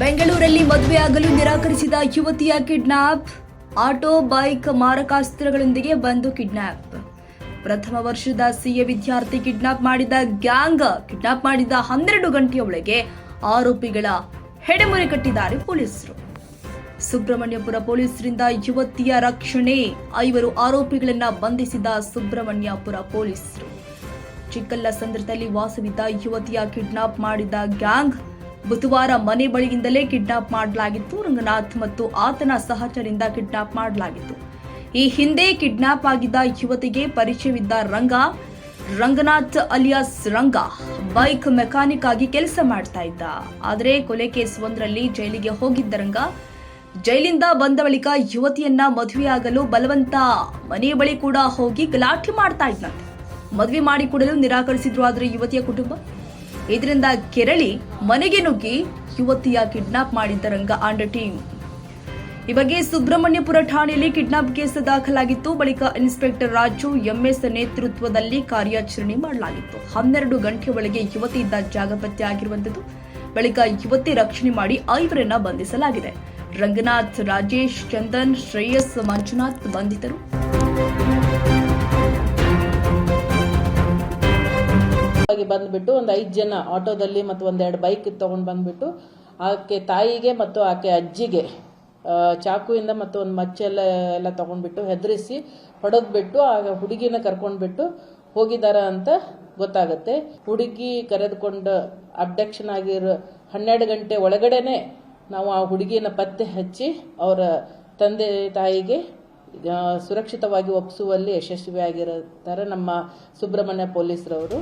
ಬೆಂಗಳೂರಲ್ಲಿ ಮದುವೆಯಾಗಲು ನಿರಾಕರಿಸಿದ ಯುವತಿಯ ಕಿಡ್ನಾಪ್, ಆಟೋ, ಬೈಕ್, ಮಾರಕಾಸ್ತ್ರಗಳೊಂದಿಗೆ ಬಂದು ಕಿಡ್ನಾಪ್. ಪ್ರಥಮ ವರ್ಷದ ಸಿಎ ವಿದ್ಯಾರ್ಥಿ ಕಿಡ್ನಾಪ್ ಮಾಡಿದ ಗ್ಯಾಂಗ್, ಕಿಡ್ನಾಪ್ ಮಾಡಿದ ಹನ್ನೆರಡು ಗಂಟೆಯ ಒಳಗೆ ಆರೋಪಿಗಳ ಹೆಡೆಮುರಿ ಕಟ್ಟಿದ್ದಾರೆ ಪೊಲೀಸರು. ಸುಬ್ರಹ್ಮಣ್ಯಪುರ ಪೊಲೀಸರಿಂದ ಯುವತಿಯ ರಕ್ಷಣೆ, ಐವರು ಆರೋಪಿಗಳನ್ನ ಬಂಧಿಸಿದ ಸುಬ್ರಹ್ಮಣ್ಯಪುರ ಪೊಲೀಸರು. ಚಿಕ್ಕಲ್ಲ ಚಿಕ್ಕಲ್ಲಸಂದ್ರದಲ್ಲಿ ವಾಸವಿದ್ದ ಯುವತಿಯ ಕಿಡ್ನಾಪ್ ಮಾಡಿದ ಗ್ಯಾಂಗ್ ಬುಧವಾರ ಮನೆ ಬಳಿಯಿಂದಲೇ ಕಿಡ್ನಾಪ್ ಮಾಡಲಾಗಿತ್ತು. ರಂಗನಾಥ್ ಮತ್ತು ಆತನ ಸಹಚರಿಂದ ಕಿಡ್ನಾಪ್ ಮಾಡಲಾಗಿತ್ತು. ಈ ಹಿಂದೆ ಕಿಡ್ನಾಪ್ ಆಗಿದ್ದ ಯುವತಿಗೆ ಪರಿಚಯವಿದ್ದ Ranga, Ranganath alias Ranga bike mechanic ಆಗಿ ಕೆಲಸ ಮಾಡ್ತಾ ಇದ್ದ. ಆದರೆ ಕೊಲೆ ಕೇಸ್ ಒಂದರಲ್ಲಿ ಜೈಲಿಗೆ ಹೋಗಿದ್ದ ರಂಗ, ಜೈಲಿಂದ ಬಂದ ಬಳಿಕ ಯುವತಿಯನ್ನ ಮದುವೆಯಾಗಲು ಬಲವಂತ ಮನೆ ಬಳಿ ಕೂಡ ಹೋಗಿ ಗಲಾಟೆ ಮಾಡ್ತಾ ಇದ್ದಂತೆ ಮದುವೆ ಮಾಡಿಕೊಡಲು ನಿರಾಕರಿಸಿದ್ರು ಆದರೆ ಯುವತಿಯ ಕುಟುಂಬ? ಇದರಿಂದ ಕೆರಳಿ ಮನೆಗೆ ನುಗ್ಗಿ ಯುವತಿಯ ಕಿಡ್ನಾಪ್ ಮಾಡಿದ್ದ ರಂಗ ಆಂಡ ಟೀಮ್. ಈ ಬಗ್ಗೆ ಸುಬ್ರಹ್ಮಣ್ಯಪುರ ಠಾಣೆಯಲ್ಲಿ ಕಿಡ್ನಾಪ್ ಕೇಸ್ ದಾಖಲಾಗಿತ್ತು. ಬಳಿಕ ಇನ್ಸ್ಪೆಕ್ಟರ್ ರಾಜು ಎಂಎಸ್ ನೇತೃತ್ವದಲ್ಲಿ ಕಾರ್ಯಾಚರಣೆ ಮಾಡಲಾಗಿತ್ತು. ಹನ್ನೆರಡು ಗಂಟೆ ಒಳಗೆ ಯುವತಿ ಇದ್ದ ಜಾಗ ಪತ್ತೆ ಆಗಿರುವಂತದ್ದು ಬಳಿಕ ಯುವತಿ ರಕ್ಷಣೆ ಮಾಡಿ ಐವರನ್ನ ಬಂಧಿಸಲಾಗಿದೆ. ರಂಗನಾಥ್, ರಾಜೇಶ್, ಚಂದನ್, ಶ್ರೇಯಸ್, ಮಂಜುನಾಥ್ ಬಂಧಿತರು. ಬಂದ್ಬಿಟ್ಟು ಒಂದು ಐದು ಜನ ಆಟೋದಲ್ಲಿ ಮತ್ತು ಒಂದೆರಡು ಬೈಕ್ ತಗೊಂಡು ಬಂದ್ಬಿಟ್ಟು ಆಕೆ ತಾಯಿಗೆ ಮತ್ತು ಆಕೆ ಅಜ್ಜಿಗೆ ಚಾಕುವಿಂದ ಮತ್ತು ಒಂದು ಮಚ್ಚೆಲ್ಲ ಎಲ್ಲ ತಗೊಂಡ್ಬಿಟ್ಟು ಹೆದರಿಸಿ ಹೊಡೆದ್ಬಿಟ್ಟು ಆ ಹುಡುಗಿನ ಕರ್ಕೊಂಡ್ಬಿಟ್ಟು ಹೋಗಿದಾರ ಅಂತ ಗೊತ್ತಾಗುತ್ತೆ. ಹುಡುಗಿ ಕರೆದುಕೊಂಡು ಅಬ್ಡಕ್ಷನ್ ಆಗಿರೋ ಹನ್ನೆರಡು ಗಂಟೆ ಒಳಗಡೆನೆ ನಾವು ಆ ಹುಡುಗಿನ ಪತ್ತೆ ಹಚ್ಚಿ ಅವರ ತಂದೆ ತಾಯಿಗೆ ಸುರಕ್ಷಿತವಾಗಿ ಒಪ್ಪಿಸುವಲ್ಲಿ ಯಶಸ್ವಿಯಾಗಿರುತ್ತಾರೆ ನಮ್ಮ ಸುಬ್ರಹ್ಮಣ್ಯ ಪೊಲೀಸರವರು.